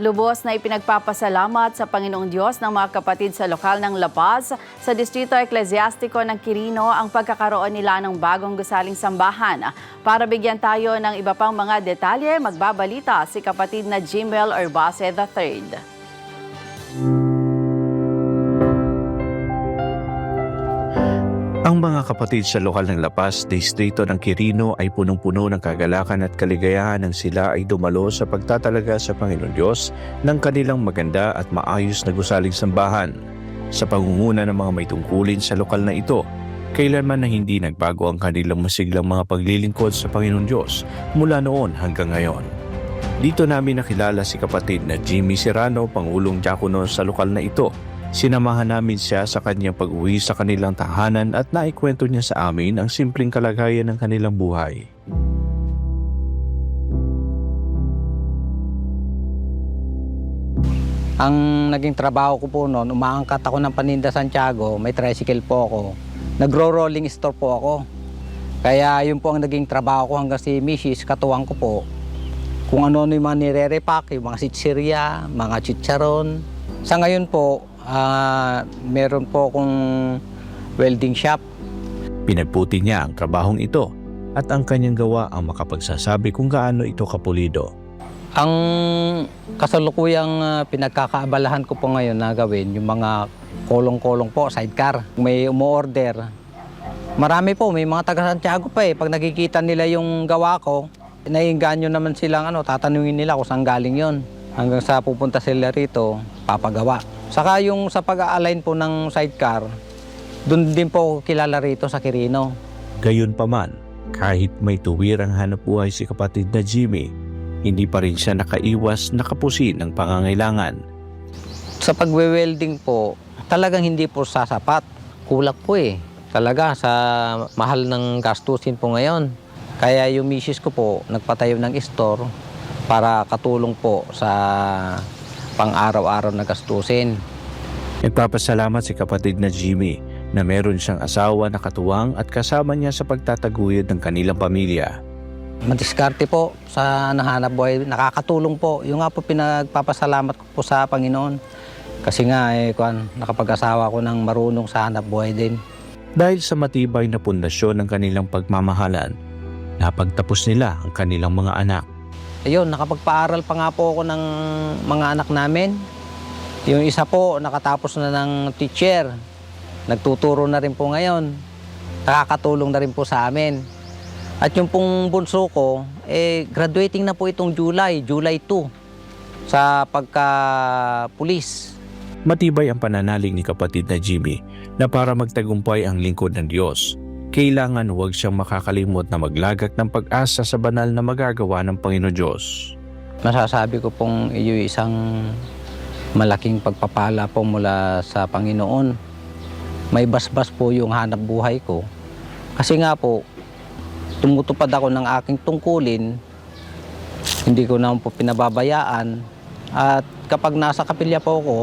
Lubos na ipinagpapasalamat sa Panginoong Diyos ng mga kapatid sa lokal ng La Paz sa Distrito Eklesiastiko ng Quirino ang pagkakaroon nila ng bagong gusaling sambahan. Para bigyan tayo ng iba pang mga detalye, magbabalita si kapatid na Jimel Urbase III. Ang mga kapatid sa lokal ng La Paz, distrito ng Quirino ay punong-puno ng kagalakan at kaligayahan nang sila ay dumalo sa pagtatalaga sa Panginoon Diyos ng kanilang maganda at maayos na gusaling sambahan. Sa pangunguna ng mga may tungkulin sa lokal na ito, kailanman na hindi nagbago ang kanilang masiglang mga paglilingkod sa Panginoon Diyos mula noon hanggang ngayon. Dito namin nakilala si kapatid na Jimmy Serrano, Pangulong Diakono sa lokal na ito. Sinamahan namin siya sa kanyang pag-uwi sa kanilang tahanan at naikwento niya sa amin ang simpleng kalagayan ng kanilang buhay. Ang naging trabaho ko po noon, umaangkat ako ng Paninda Santiago, may tricycle po ako. Nagro-rolling store po ako. Kaya yun po ang naging trabaho ko hanggang si Mrs. Katuwang ko po. Kung ano-ano yung mga nire-repack, yung mga sitsirya, mga chicharon. Sa ngayon po, ah, meron po akong welding shop. Pinagputi niya ang trabahong ito at ang kanyang gawa ang makapagsasabi kung gaano ito kapulido. Ang kasalukuyang ah, pinagkakaabalahan ko po ngayon na gawin, yung mga kolong-kolong po, sidecar. May umu-order. Marami po, may mga taga Santiago pa eh. Pag nakikita nila yung gawa ko, naiinganyo naman silang ano, tatanungin nila kung saan galing yon. Hanggang sa pupunta sila rito, papagawa. Saka yung sa pag-align po ng sidecar, doon din po kilala rito sa Quirino. Gayunpaman, kahit may tuwirang hanap buhay si kapatid na Jimmy, hindi pa rin siya nakaiwas na kapusin ng pangangailangan. Sa pagwe-welding po, talagang hindi po sasapat. Kulak po eh. Talaga sa mahal ng gastusin po ngayon. Kaya yung misis ko po, nagpatayo ng store para katulong po sa pang-araw-araw na gastusin. Nagpapasalamat si kapatid na Jimmy na meron siyang asawa na katuwang at kasama niya sa pagtataguyod ng kanilang pamilya. Madiskarte po sa nahanap buhay. Nakakatulong po. Yung nga po pinagpapasalamat ko po sa Panginoon. Kasi nga, eh, kuwan, nakapag-asawa ko ng marunong sa hanap buhay din. Dahil sa matibay na pundasyon ng kanilang pagmamahalan, napagtapos nila ang kanilang mga anak. Ayun, nakapagpaaral pa nga po ako ng mga anak namin. Yung isa po, nakatapos na ng teacher. Nagtuturo na rin po ngayon. Nakakatulong na rin po sa amin. At yung pong bunso ko, eh, graduating na po itong July, July 2, sa pagka-pulis. Matibay ang pananalig ni kapatid na Jimmy na para magtagumpay ang lingkod ng Diyos, kailangan huwag siyang makakalimot na maglagak ng pag-asa sa banal na magagawa ng Panginoon Diyos. Masasabi ko pong iyo isang malaking pagpapala po mula sa Panginoon. May basbas po yung hanap buhay ko. Kasi nga po, tumutupad ako ng aking tungkulin, hindi ko naman po pinababayaan. At kapag nasa kapilya po ako,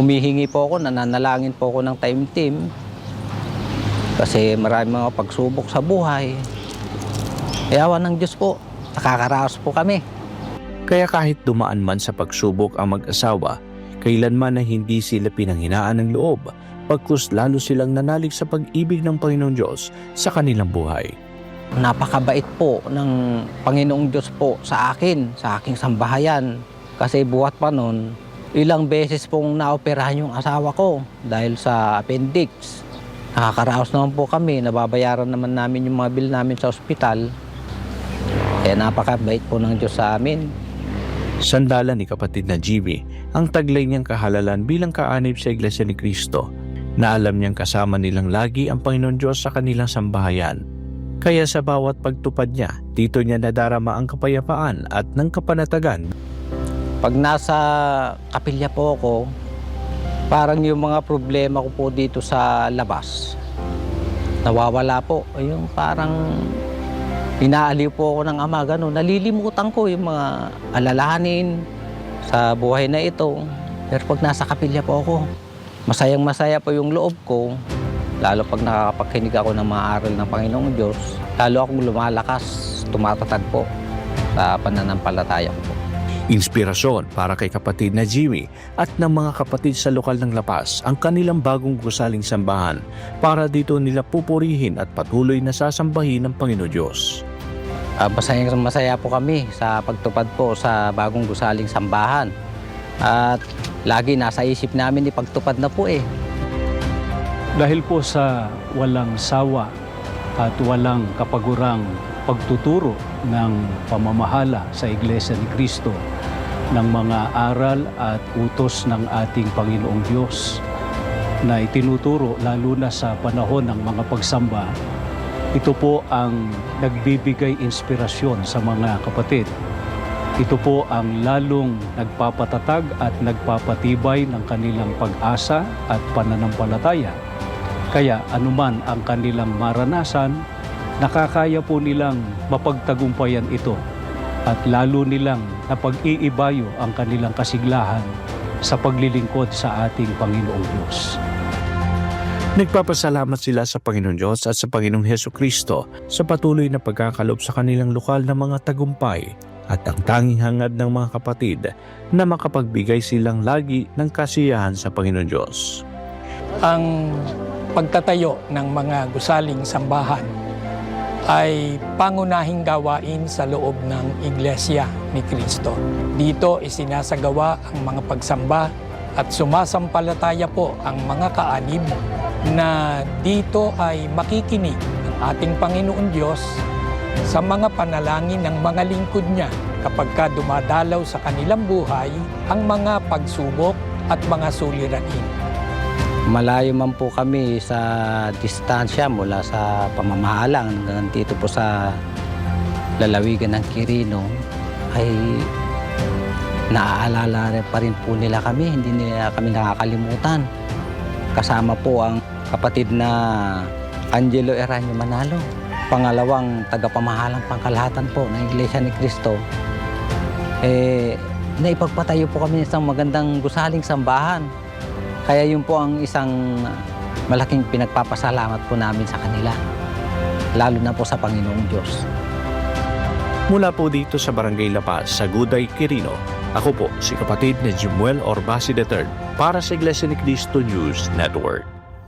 humihingi po ako, nananalangin po ako ng time team. Kasi marami mga pagsubok sa buhay. Yawa ng Diyos po, nakakaraos po kami. Kaya kahit dumaan man sa pagsubok ang mag-asawa, kailanman na hindi sila pinanghinaan ng loob, pagkus lalo silang nanalig sa pag-ibig ng Panginoong Diyos sa kanilang buhay. Napakabait po ng Panginoong Diyos po sa akin, sa aking sambahayan. Kasi buhat pa noon, ilang beses pong naoperahan yung asawa ko dahil sa appendix. Nakakaraos naman po kami, nababayaran naman namin yung mga bill namin sa ospital. Kaya napakabait po ng Diyos sa amin. Sandala ni kapatid na Jimmy ang taglay niyang kahalalan bilang kaanib sa Iglesia ni Cristo na alam niyang kasama nilang lagi ang Panginoon Diyos sa kanilang sambahayan. Kaya sa bawat pagtupad niya, dito niya nadarama ang kapayapaan at ng kapanatagan Pag nasa kapilya po ako, parang yung mga problema ko po dito sa labas, nawawala po. Yung parang inaaliw po ako ng ama, gano'n. Nalilimutan ko yung mga alalahanin sa buhay na ito. Pero pag nasa kapilya po ako, masayang masaya po yung loob ko. Lalo pag nakakapakinig ako ng mga aral ng Panginoong Diyos, lalo akong lumalakas, tumatatag po sa pananampalataya ko po. Inspirasyon para kay kapatid na Jimmy at ng mga kapatid sa lokal ng Lapas ang kanilang bagong gusaling sambahan para dito nila pupurihin at patuloy na sasambahin ng Panginoon Diyos. Ah, masaya, masaya po kami sa pagtupad po sa bagong gusaling sambahan. At lagi nasa isip namin ipagtupad na po eh. Dahil po sa walang sawa at walang kapagurang pagtuturo ng pamamahala sa Iglesia ni Cristo ng mga aral at utos ng ating Panginoong Diyos na itinuturo lalo na sa panahon ng mga pagsamba. Ito po ang nagbibigay inspirasyon sa mga kapatid. Ito po ang lalong nagpapatatag at nagpapatibay ng kanilang pag-asa at pananampalataya. Kaya anuman ang kanilang maranasan, nakakaya po nilang mapagtagumpayan ito at lalo nilang napag-iibayo ang kanilang kasiglahan sa paglilingkod sa ating Panginoong Diyos. Nagpapasalamat sila sa Panginoon Diyos at sa Panginoong Heso Kristo sa patuloy na pagkakalob sa kanilang lokal na mga tagumpay at ang tanging hangad ng mga kapatid na makapagbigay silang lagi ng kasiyahan sa Panginoon Diyos. ang pagtatayo ng mga gusaling sambahan ay pangunahing gawain sa loob ng Iglesia ni Kristo. Dito isinasagawa ang mga pagsamba at sumasampalataya po ang mga kaanib na dito ay makikinig ang ating Panginoon Diyos sa mga panalangin ng mga lingkod niya kapag ka dumadalaw sa kanilang buhay ang mga pagsubok at mga suliranin. Malayo man po kami sa distansya mula sa pamamahala hanggang dito po sa lalawigan ng Quirino ay naaalala pa rin po nila kami, hindi nila kami nakakalimutan. Kasama po ang kapatid na Angelo Eranio Manalo, pangalawang tagapamahalang pangkalahatan po ng Iglesia ni Cristo. Eh, naipagpatayo po kami ng isang magandang gusaling sambahan. Kaya yun po ang isang malaking pinagpapasalamat po namin sa kanila. Lalo na po sa Panginoong Diyos. Mula po dito sa Barangay La Paz, sa Guday, Quirino, ako po si kapatid na Jimuel Orbasi III para sa Iglesia ni Cristo News Network.